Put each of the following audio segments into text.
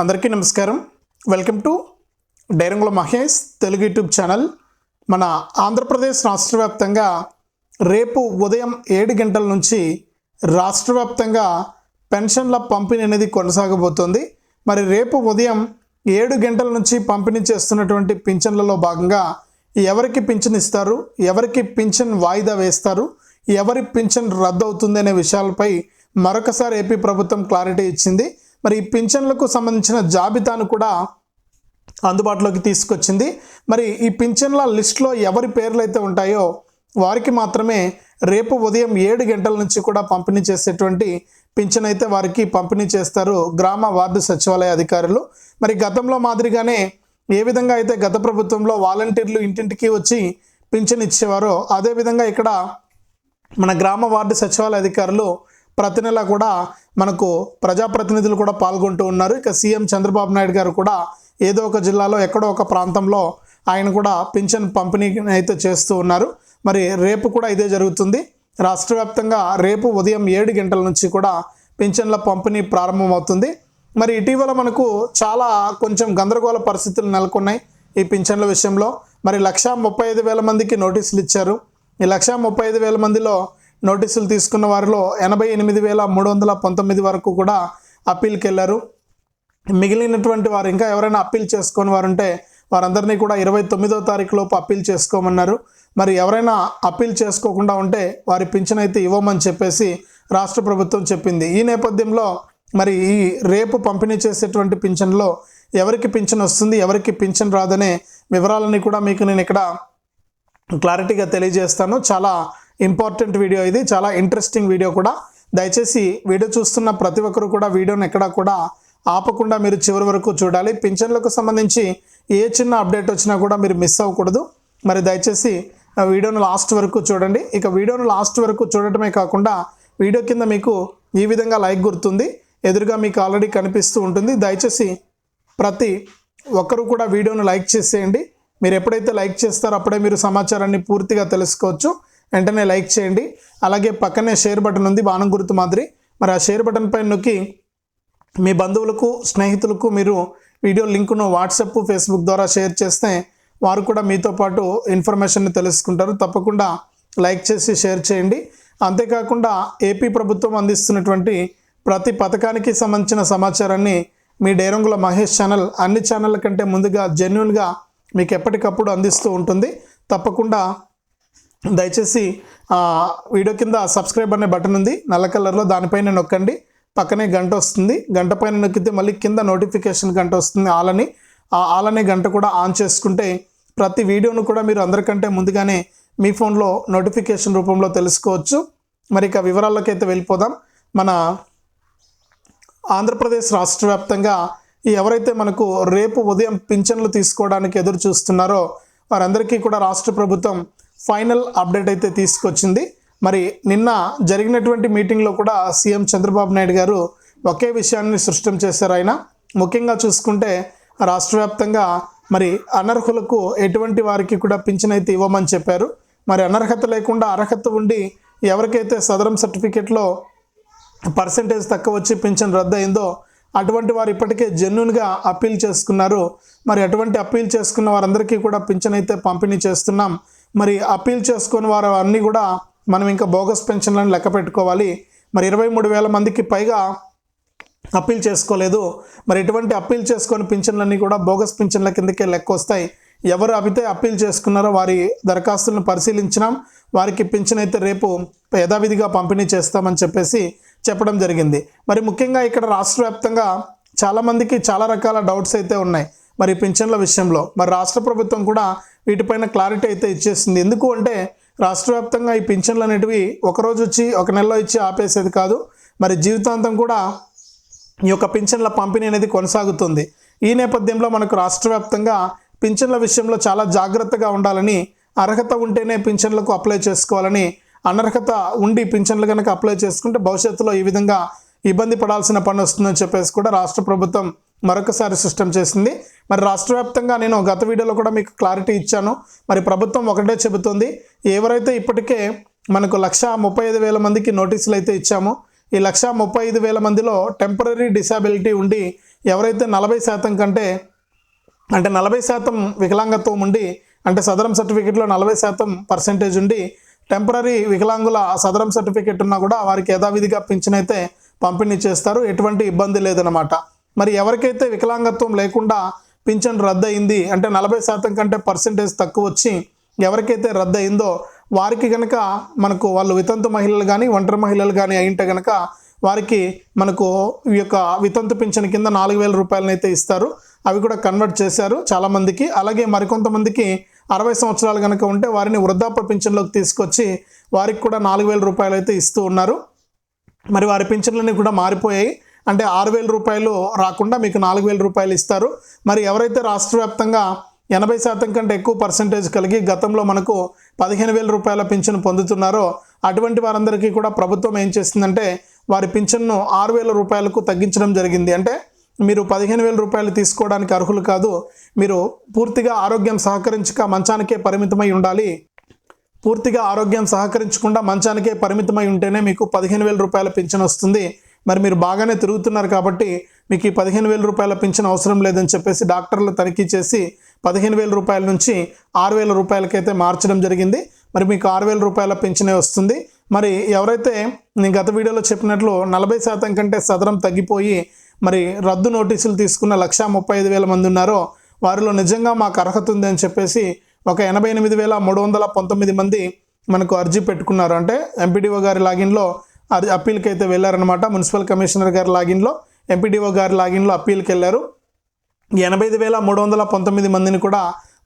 అందరికీ నమస్కారం. Welcome to డైరంగుల మహేష్ తెలుగు యూట్యూబ్ ఛానల్. మన ఆంధ్రప్రదేశ్ రాష్ట్ర వ్యాప్తంగా రేపు ఉదయం ఏడు గంటల నుంచి రాష్ట్ర వ్యాప్తంగా పెన్షన్ల పంపిణీ అనేది కొనసాగబోతోంది. మరి రేపు ఉదయం ఏడు గంటల నుంచి పంపిణీ చేస్తున్నటువంటి పింఛన్లలో భాగంగా ఎవరికి పింఛన్ ఇస్తారు? ఎవరికి పింఛన్ వాయిదా వేస్తారు? ఎవరి పింఛన్ రద్దు అవుతుంది అనే విషయాలపై మరొకసారి ఏపీ ప్రభుత్వం క్లారిటీ ఇచ్చింది. మరి ఈ పింఛన్లకు సంబంధించిన జాబితాను కూడా అందుబాటులోకి తీసుకొచ్చింది. మరి ఈ పింఛన్ల లిస్టులో ఎవరి పేర్లు అయితే ఉంటాయో వారికి మాత్రమే రేపు ఉదయం ఏడు గంటల నుంచి కూడా పంపిణీ చేసేటువంటి పింఛన్ అయితే వారికి పంపిణీ చేస్తారు గ్రామ వార్డు సచివాలయ అధికారులు. మరి గతంలో మాదిరిగానే ఏ విధంగా అయితే గత ప్రభుత్వంలో వాలంటీర్లు ఇంటింటికి వచ్చి పింఛన్ ఇచ్చేవారో అదేవిధంగా ఇక్కడ మన గ్రామ వార్డు సచివాలయ అధికారులు ప్రతి నెల కూడా మనకు ప్రజాప్రతినిధులు కూడా పాల్గొంటూ ఉన్నారు. ఇక సీఎం చంద్రబాబు నాయుడు గారు కూడా ఏదో ఒక జిల్లాలో ఎక్కడో ఒక ప్రాంతంలో ఆయన కూడా పింఛన్ పంపిణీ అయితే చేస్తూ ఉన్నారు. మరి రేపు కూడా ఇదే జరుగుతుంది. రాష్ట్ర వ్యాప్తంగా రేపు ఉదయం ఏడు గంటల నుంచి కూడా పింఛన్ల పంపిణీ ప్రారంభమవుతుంది. మరి ఇటీవల మనకు చాలా కొంచెం గందరగోళ పరిస్థితులు నెలకొన్నాయి ఈ పింఛన్ల విషయంలో. మరి లక్షా ముప్పై ఐదు వేల మందికి నోటీసులు ఇచ్చారు. ఈ లక్షా ముప్పై ఐదు వేల మందిలో నోటీసులు తీసుకున్న వారిలో ఎనభై ఎనిమిది వేల మూడు వందల పంతొమ్మిది వరకు కూడా అప్పీల్కి వెళ్ళారు మిగిలినటువంటి వారు ఇంకా ఎవరైనా అప్పీల్ చేసుకొని వారు ఉంటే వారందరినీ కూడా ఇరవై తొమ్మిదో తారీఖు లోపు అప్పీల్ చేసుకోమన్నారు. మరి ఎవరైనా అప్పీల్ చేసుకోకుండా ఉంటే వారి పింఛన్ అయితే ఇవ్వమని చెప్పేసి రాష్ట్ర ప్రభుత్వం చెప్పింది. ఈ నేపథ్యంలో మరి ఈ రేపు పంపిణీ చేసేటువంటి పింఛన్లో ఎవరికి పింఛన్ వస్తుంది ఎవరికి పింఛన్ రాదనే వివరాలని కూడా మీకు నేను ఇక్కడ క్లారిటీగా తెలియజేస్తాను. చాలా ఇంపార్టెంట్ వీడియో ఇది. చాలా ఇంట్రెస్టింగ్ వీడియో కూడా. దయచేసి వీడియో చూస్తున్న ప్రతి ఒక్కరు కూడా వీడియోని ఎక్కడా కూడా ఆపకుండా మీరు చివరి వరకు చూడాలి. పింఛన్లకు సంబంధించి ఏ చిన్న అప్డేట్ వచ్చినా కూడా మీరు మిస్ అవ్వకూడదు. మరి దయచేసి వీడియోను లాస్ట్ వరకు చూడండి. ఇక వీడియోను లాస్ట్ వరకు చూడటమే కాకుండా వీడియో కింద మీకు ఈ విధంగా లైక్ గుర్తుంది. ఎదురుగా మీకు ఆల్రెడీ కనిపిస్తూ ఉంటుంది. దయచేసి ప్రతి ఒక్కరూ కూడా వీడియోను లైక్ చేసేయండి. మీరు ఎప్పుడైతే లైక్ చేస్తారో అప్పుడే మీరు సమాచారాన్ని పూర్తిగా తెలుసుకోవచ్చు. వెంటనే లైక్ చేయండి. అలాగే పక్కనే షేర్ బటన్ ఉంది బాణం గుర్తు మాదిరి. మరి ఆ షేర్ బటన్ పైన నొక్కి మీ బంధువులకు స్నేహితులకు మీరు వీడియో లింకును వాట్సాప్ ఫేస్బుక్ ద్వారా షేర్ చేస్తే వారు కూడా మీతో పాటు ఇన్ఫర్మేషన్ని తెలుసుకుంటారు. తప్పకుండా లైక్ చేసి షేర్ చేయండి. అంతేకాకుండా ఏపీ ప్రభుత్వం అందిస్తున్నటువంటి ప్రతి పథకానికి సంబంధించిన సమాచారాన్ని మీ డేరంగుల మహేష్ ఛానల్ అన్ని ఛానళ్ళ కంటే ముందుగా జెన్యున్గా మీకు ఎప్పటికప్పుడు అందిస్తూ ఉంటుంది. తప్పకుండా దయచేసి వీడియో కింద సబ్స్క్రైబ్ అనే బటన్ ఉంది. నల్ల కలర్లో దానిపైన నొక్కండి. పక్కనే గంట వస్తుంది. గంట పైన నొక్కితే మళ్ళీ కింద నోటిఫికేషన్ గంట వస్తుంది ఆలని. ఆ ఆలనే గంట కూడా ఆన్ చేసుకుంటే ప్రతి వీడియోను కూడా మీరు అందరికంటే ముందుగానే మీ ఫోన్లో నోటిఫికేషన్ రూపంలో తెలుసుకోవచ్చు. మరి ఇక వివరాల్లోకైతే వెళ్ళిపోదాం. మన ఆంధ్రప్రదేశ్ రాష్ట్ర వ్యాప్తంగా ఎవరైతే మనకు రేపు ఉదయం పింఛన్లు తీసుకోవడానికి ఎదురు చూస్తున్నారో వారందరికీ కూడా రాష్ట్ర ప్రభుత్వం ఫైనల్ అప్డేట్ అయితే తీసుకొచ్చింది. మరి నిన్న జరిగినటువంటి మీటింగ్లో కూడా సీఎం చంద్రబాబు నాయుడు గారు ఒకే విషయాన్ని సృష్టం చేశారు ఆయన. ముఖ్యంగా చూసుకుంటే రాష్ట్ర వ్యాప్తంగా మరి అనర్హులకు ఎటువంటి వారికి కూడా పింఛన్ అయితే ఇవ్వమని చెప్పారు. మరి అనర్హత లేకుండా అర్హత ఉండి ఎవరికైతే సదరం సర్టిఫికేట్లో పర్సంటేజ్ తక్కువ వచ్చి పింఛన్ రద్దు అయిందో అటువంటి వారు ఇప్పటికే జెన్యున్గా అప్పీల్ చేసుకున్నారు. మరి అటువంటి అప్పీల్ చేసుకున్న వారందరికీ కూడా పింఛన్ అయితే పంపిణీ చేస్తున్నాం. మరి అప్పీల్ చేసుకుని వారు అన్నీ కూడా మనం ఇంకా బోగస్ పెన్షన్లను లెక్క పెట్టుకోవాలి. మరి ఇరవై మూడు వేల మందికి పైగా అప్పీల్ చేసుకోలేదు. మరి ఎటువంటి అప్పీల్ చేసుకొని పింఛన్లన్నీ కూడా బోగస్ పింఛన్ల కిందకే లెక్క వస్తాయి. ఎవరు అవితే అప్పీల్ చేసుకున్నారో వారి దరఖాస్తులను పరిశీలించినాం. వారికి పింఛన్ అయితే రేపు యథావిధిగా పంపిణీ చేస్తామని చెప్పేసి చెప్పడం జరిగింది. మరి ముఖ్యంగా ఇక్కడ రాష్ట్ర వ్యాప్తంగా చాలామందికి చాలా రకాల డౌట్స్ అయితే ఉన్నాయి. మరి పింఛన్ల విషయంలో. మరి రాష్ట్ర ప్రభుత్వం కూడా వీటిపైన క్లారిటీ అయితే ఇచ్చేసింది. ఎందుకు అంటే రాష్ట్ర వ్యాప్తంగా ఈ పింఛన్లు అనేటివి ఒకరోజు వచ్చి ఒక నెలలో ఇచ్చి ఆపేసేది కాదు. మరి జీవితాంతం కూడా ఈ యొక్క పింఛన్ల పంపిణీ అనేది కొనసాగుతుంది. ఈ నేపథ్యంలో మనకు రాష్ట్ర వ్యాప్తంగా పింఛన్ల విషయంలో చాలా జాగ్రత్తగా ఉండాలని అర్హత ఉంటేనే పింఛన్లకు అప్లై చేసుకోవాలని అనర్హత ఉండి పింఛన్లు కనుక అప్లై చేసుకుంటే భవిష్యత్తులో ఈ విధంగా ఇబ్బంది పడాల్సిన పని వస్తుందని చెప్పేసి కూడా రాష్ట్ర ప్రభుత్వం మరొకసారి సిస్టమ్ చేసింది. మరి రాష్ట్ర వ్యాప్తంగా నేను గత వీడియోలో కూడా మీకు క్లారిటీ ఇచ్చాను. మరి ప్రభుత్వం ఒకటే చెబుతుంది. ఎవరైతే ఇప్పటికే మనకు లక్ష ముప్పై ఐదు వేల మందికి నోటీసులు అయితే ఇచ్చామో ఈ లక్ష ముప్పై ఐదు వేల మందిలో టెంపరీ డిసాబిలిటీ ఉండి ఎవరైతే నలభై శాతం కంటే అంటే నలభై శాతం వికలాంగత్వం ఉండి అంటే సదరం సర్టిఫికేట్లో నలభై శాతం పర్సెంటేజ్ ఉండి టెంపరీ వికలాంగుల సదరం సర్టిఫికేట్ ఉన్నా కూడా వారికి యథావిధిగా పింఛన్ అయితే పంపిణీ చేస్తారు. ఎటువంటి ఇబ్బంది లేదనమాట మరి ఎవరికైతే వికలాంగత్వం లేకుండా పింఛన్ రద్దు అయింది అంటే నలభై శాతం కంటే పర్సెంటేజ్ తక్కువ వచ్చి ఎవరికైతే రద్దు అయిందో వారికి కనుక మనకు వాళ్ళు వితంతు మహిళలు కానీ ఒంటరి మహిళలు కానీ అయింటే కనుక వారికి మనకు ఈ యొక్క వితంతు పింఛన్ కింద నాలుగు వేల రూపాయలను అయితే ఇస్తారు. అవి కూడా కన్వర్ట్ చేశారు చాలామందికి అలాగే మరికొంతమందికి అరవై సంవత్సరాలు కనుక ఉంటే వారిని వృద్ధాప్య పింఛన్లోకి తీసుకొచ్చి వారికి కూడా నాలుగు వేల రూపాయలు అయితే ఇస్తూ ఉన్నారు. మరి వారి పింఛన్లన్నీ కూడా మారిపోయాయి. అంటే ఆరు వేల రూపాయలు రాకుండా మీకు నాలుగు వేల రూపాయలు ఇస్తారు. మరి ఎవరైతే రాష్ట్ర వ్యాప్తంగా ఎనభై శాతం కంటే ఎక్కువ పర్సంటేజ్ కలిగి గతంలో మనకు పదిహేను వేల రూపాయల పింఛను పొందుతున్నారో అటువంటి వారందరికీ కూడా ప్రభుత్వం ఏం చేస్తుందంటే వారి పింఛన్ను ఆరు వేల రూపాయలకు తగ్గించడం జరిగింది. అంటే మీరు పదిహేను వేల రూపాయలు తీసుకోవడానికి అర్హులు కాదు మీరు పూర్తిగా ఆరోగ్యం సహకరించక మంచానికే పరిమితమై ఉండాలి. పూర్తిగా ఆరోగ్యం సహకరించకుండా మంచానికే పరిమితమై ఉంటేనే మీకు పదిహేను వేల రూపాయల పింఛన్ వస్తుంది. మరి మీరు బాగానే తిరుగుతున్నారు కాబట్టి మీకు ఈ పదిహేను వేల రూపాయల పింఛన్ అవసరం లేదని చెప్పేసి డాక్టర్లు తనిఖీ చేసి పదిహేను వేల రూపాయల నుంచి ఆరు వేల రూపాయలకైతే మార్చడం జరిగింది. మరి మీకు ఆరు వేల రూపాయల పింఛనే వస్తుంది. మరి ఎవరైతే నేను గత వీడియోలో చెప్పినట్లు నలభై శాతం కంటే సదరం తగ్గిపోయి మరి రద్దు నోటీసులు తీసుకున్న లక్షా ముప్పై ఐదు వేల మంది ఉన్నారో వారిలో నిజంగా మాకు అర్హత ఉంది అని చెప్పేసి ఒక ఎనభై ఎనిమిది వేల మూడు వందల పంతొమ్మిది మంది మనకు అర్జీ పెట్టుకున్నారు. అంటే ఎంపీడీఓ గారి లాగిన్లో అప్పీల్కి అయితే వెళ్ళారనమాట మున్సిపల్ కమిషనర్ గారి లాగిన్లో ఎంపీడీఓ గారి లాగిన్లో అప్పీల్కి వెళ్ళారు ఎనభై ఐదు వేల మూడు వందల పంతొమ్మిది మందిని కూడా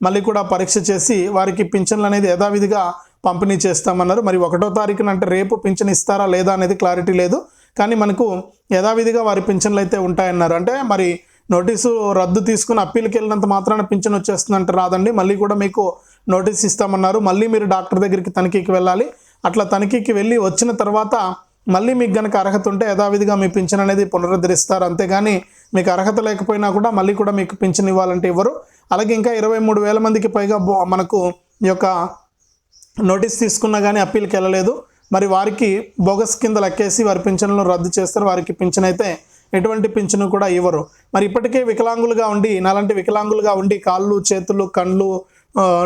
మళ్ళీ కూడా పరీక్ష చేసి వారికి పింఛన్లు అనేది యథావిధిగా పంపిణీ చేస్తామన్నారు. మరి ఒకటో తారీఖున అంటే రేపు పింఛన్ ఇస్తారా లేదా అనేది క్లారిటీ లేదు. కానీ మనకు యథావిధిగా వారి పింఛన్లు అయితే ఉంటాయన్నారు. అంటే మరి నోటీసు రద్దు తీసుకుని అప్పీల్కి వెళ్ళినంత మాత్రాన పింఛన్ వచ్చేస్తుందంటే రాదండి. మళ్ళీ కూడా మీకు నోటీస్ ఇస్తామన్నారు. మళ్ళీ మీరు డాక్టర్ దగ్గరికి తనిఖీకి వెళ్ళాలి. అట్లా తనిఖీకి వెళ్ళి వచ్చిన తర్వాత మళ్ళీ మీకు గనక అర్హత ఉంటే యథావిధిగా మీ పింఛన్ అనేది పునరుద్ధరిస్తారు. అంతేగాని మీకు అర్హత లేకపోయినా కూడా మళ్ళీ కూడా మీకు పింఛన్ ఇవ్వాలంటే ఇవ్వరు. అలాగే ఇంకా ఇరవై మూడు వేల మందికి పైగా బో- మనకు ఈ యొక్క నోటీస్ తీసుకున్నా కానీ అప్పీల్కి వెళ్ళలేదు. మరి వారికి బోగస్ కింద లెక్కేసి వారి పింఛన్లను రద్దు చేస్తారు. వారికి పింఛన్ అయితే ఎటువంటి పింఛను కూడా ఇవ్వరు. మరి ఇప్పటికే వికలాంగులుగా ఉండి నాలాంటి వికలాంగులుగా ఉండి కాళ్ళు చేతులు కళ్ళు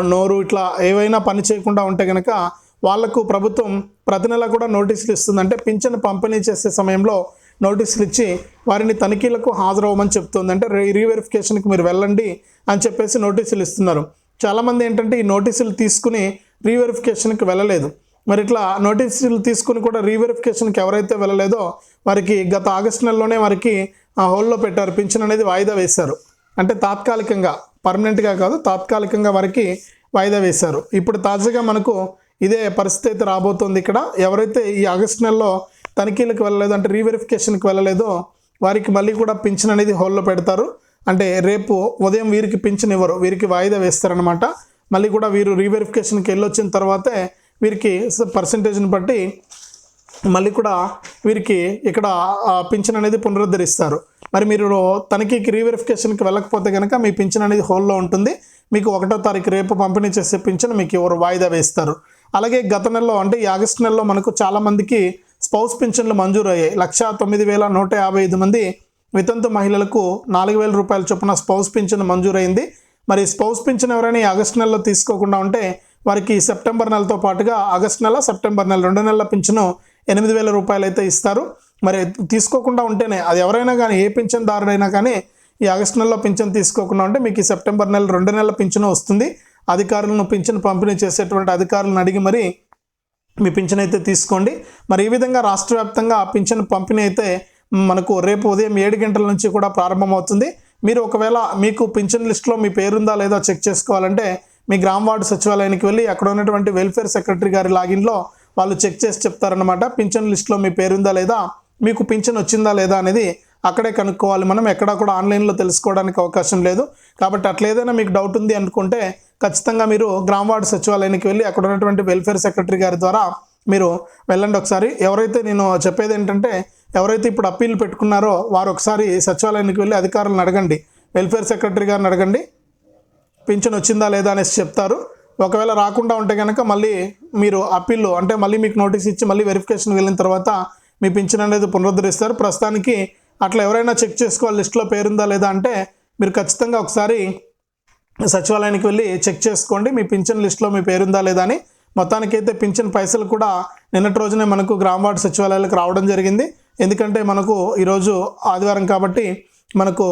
నోరు ఇట్లా ఏవైనా పని చేయకుండా ఉంటే కనుక వాళ్ళకు ప్రభుత్వం ప్రతి నెల కూడా నోటీసులు ఇస్తుంది. అంటే పింఛను పంపిణీ చేసే సమయంలో నోటీసులు ఇచ్చి వారిని తనిఖీలకు హాజరవ్వమని చెప్తుంది. అంటే రీ రీవెరిఫికేషన్కి మీరు వెళ్ళండి అని చెప్పేసి నోటీసులు ఇస్తున్నారు. చాలామంది ఏంటంటే ఈ నోటీసులు తీసుకుని రీవెరిఫికేషన్కి వెళ్ళలేదు. మరి ఇట్లా నోటీసులు తీసుకుని కూడా రీవెరిఫికేషన్కి ఎవరైతే వెళ్ళలేదో వారికి గత ఆగస్టు నెలలోనే వారికి ఆ హోల్లో పెట్టారు. పింఛన్ అనేది వాయిదా వేశారు. అంటే తాత్కాలికంగా పర్మనెంట్గా కాదు తాత్కాలికంగా వారికి వాయిదా వేశారు. ఇప్పుడు తాజాగా మనకు ఇదే పరిస్థితి అయితే రాబోతోంది ఇక్కడ. ఎవరైతే ఈ ఆగస్ట్ నెలలో తనిఖీలకు వెళ్ళలేదు అంటే రీవెరిఫికేషన్కి వెళ్ళలేదో వారికి మళ్ళీ కూడా పింఛన్ అనేది హోల్లో పెడతారు. అంటే రేపు ఉదయం వీరికి పింఛన్ ఇవ్వరు వీరికి వాయిదా వేస్తారనమాట మళ్ళీ కూడా వీరు రీవెరిఫికేషన్కి వెళ్ళొచ్చిన తర్వాతే వీరికి పర్సంటేజ్ని బట్టి మళ్ళీ కూడా వీరికి ఇక్కడ ఆ, పింఛన్ అనేది పునరుద్ధరిస్తారు. మరి మీరు తనిఖీకి రీవెరిఫికేషన్కి వెళ్ళకపోతే కనుక మీ పింఛన్ అనేది హోల్లో ఉంటుంది. మీకు ఒకటో తారీఖు రేపు పంపిణీ చేసే పింఛన్ మీకు ఎవరు వాయిదా వేస్తారు. అలాగే గత నెలలో అంటే ఈ ఆగస్టు నెలలో మనకు చాలామందికి స్పౌస్ పింఛన్లు మంజూరు అయ్యాయి లక్ష తొమ్మిది వేల నూట యాభై ఐదు మంది వితంతు మహిళలకు నాలుగు వేల రూపాయల చొప్పున స్పౌస్ పింఛన్ మంజూరైంది. మరి స్పౌస్ పింఛన్ ఎవరైనా ఈ ఆగస్టు నెలలో తీసుకోకుండా ఉంటే వారికి సెప్టెంబర్ నెలతో పాటుగా ఆగస్టు నెల సెప్టెంబర్ నెల రెండు నెలల పింఛను ఎనిమిది వేల రూపాయలు అయితే ఇస్తారు. మరి తీసుకోకుండా ఉంటేనే అది ఎవరైనా కానీ ఏ పింఛన్దారుడైనా కానీ ఈ ఆగస్టు నెలలో పింఛన్ తీసుకోకుండా ఉంటే మీకు ఈ సెప్టెంబర్ నెల రెండు నెలల పింఛను వస్తుంది. అధికారులను పింఛన్ పంపిణీ చేసేటువంటి అధికారులను అడిగి మరి మీ పింఛన్ అయితే తీసుకోండి. మరి ఈ విధంగా రాష్ట్ర వ్యాప్తంగా ఆ పింఛన్ పంపిణీ అయితే మనకు రేపు ఉదయం ఏడు గంటల నుంచి కూడా ప్రారంభమవుతుంది. మీరు ఒకవేళ మీకు పింఛన్ లిస్ట్లో మీ పేరుందా లేదా చెక్ చేసుకోవాలంటే మీ గ్రామ వార్డు సచివాలయానికి వెళ్ళి అక్కడ ఉన్నటువంటి వెల్ఫేర్ సెక్రటరీ గారి లాగిన్లో వాళ్ళు చెక్ చేసి చెప్తారనమాట పింఛన్ లిస్ట్లో మీ పేరుందా లేదా? మీకు పింఛన్ వచ్చిందా లేదా అనేది అక్కడే కనుక్కోవాలి మనం. ఎక్కడా కూడా ఆన్లైన్లో తెలుసుకోవడానికి అవకాశం లేదు. కాబట్టి అట్లా ఏదైనా మీకు డౌట్ ఉంది అనుకుంటే ఖచ్చితంగా మీరు గ్రామ వార్డు సచివాలయానికి వెళ్ళి అక్కడ ఉన్నటువంటి వెల్ఫేర్ సెక్రటరీ గారి ద్వారా మీరు వెళ్ళండి ఒకసారి. ఎవరైతే నేను చెప్పేది ఏంటంటే ఎవరైతే ఇప్పుడు అప్పీల్ పెట్టుకున్నారో వారు ఒకసారి సచివాలయానికి వెళ్ళి అధికారులను అడగండి. వెల్ఫేర్ సెక్రటరీ గారిని అడగండి. పింఛన్ వచ్చిందా లేదా అనేసి చెప్తారు. ఒకవేళ రాకుండా ఉంటే కనుక మళ్ళీ మీరు అప్పీల్ అంటే మళ్ళీ మీకు నోటీస్ ఇచ్చి మళ్ళీ వెరిఫికేషన్ వెళ్ళిన తర్వాత మీ పింఛన్ అనేది పునరుద్ధరిస్తారు. ప్రస్తుతానికి అట్లా ఎవరైనా చెక్ చేసుకోవాలి లిస్ట్లో పేరుందా లేదా అంటే మీరు ఖచ్చితంగా ఒకసారి సచివాలయానికి వెళ్ళి చెక్ చేసుకోండి మీ పింఛన్ లిస్ట్లో మీ పేరుందా లేదా అని. మొత్తానికైతే పింఛన్ పైసలు కూడా నిన్నటి రోజునే మనకు గ్రామ వార్డు సచివాలయాలకు రావడం జరిగింది. ఎందుకంటే మనకు ఈరోజు ఆదివారం కాబట్టి మనకు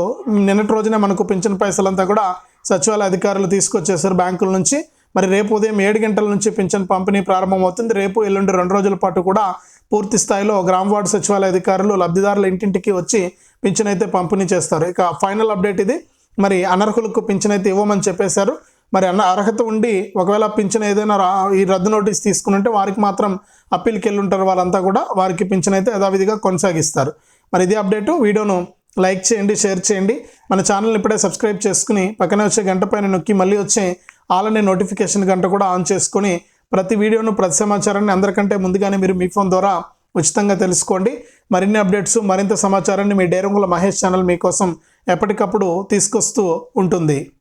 నిన్నటి రోజునే మనకు పింఛన్ పైసలంతా కూడా సచివాలయ అధికారులు తీసుకొచ్చేసారు బ్యాంకుల నుంచి. మరి రేపు ఉదయం ఏడు గంటల నుంచి పింఛన్ పంపిణీ ప్రారంభమవుతుంది. రేపు ఎల్లుండి రెండు రోజుల పాటు కూడా పూర్తి స్థాయిలో గ్రామ వార్డు సచివాలయ అధికారులు లబ్ధిదారుల ఇంటింటికి వచ్చి పింఛన్ అయితే పంపిణీ చేస్తారు. ఇక ఫైనల్ అప్డేట్ ఇది. మరి అనర్హులకు పింఛన్ అయితే ఇవ్వమని చెప్పేశారు. మరి అన్న అర్హత ఉండి ఒకవేళ పింఛన్ ఏదైనా ఈ రద్దు నోటీస్ తీసుకుని ఉంటే వారికి మాత్రం అప్పీల్కి వెళ్ళి ఉంటారు వాళ్ళంతా కూడా వారికి పింఛన్ అయితే యథావిధిగా కొనసాగిస్తారు. మరి ఇది అప్డేటు. వీడియోను లైక్ చేయండి షేర్ చేయండి. మన ఛానల్ని ఇప్పుడే సబ్స్క్రైబ్ చేసుకుని పక్కనే వచ్చే గంట పైన నొక్కి మళ్ళీ వచ్చే అలానే నోటిఫికేషన్ గంట కూడా ఆన్ చేసుకొని ప్రతి వీడియోను ప్రతి సమాచారాన్ని అందరికంటే ముందుగానే మీరు మీ ఫోన్ ద్వారా ఉచితంగా తెలుసుకోండి. మరిన్ని అప్డేట్స్ మరింత సమాచారాన్ని మీ డేరంగుల మహేష్ ఛానల్ మీకోసం ఎప్పటికప్పుడు తీసుకొస్తూ ఉంటుంది.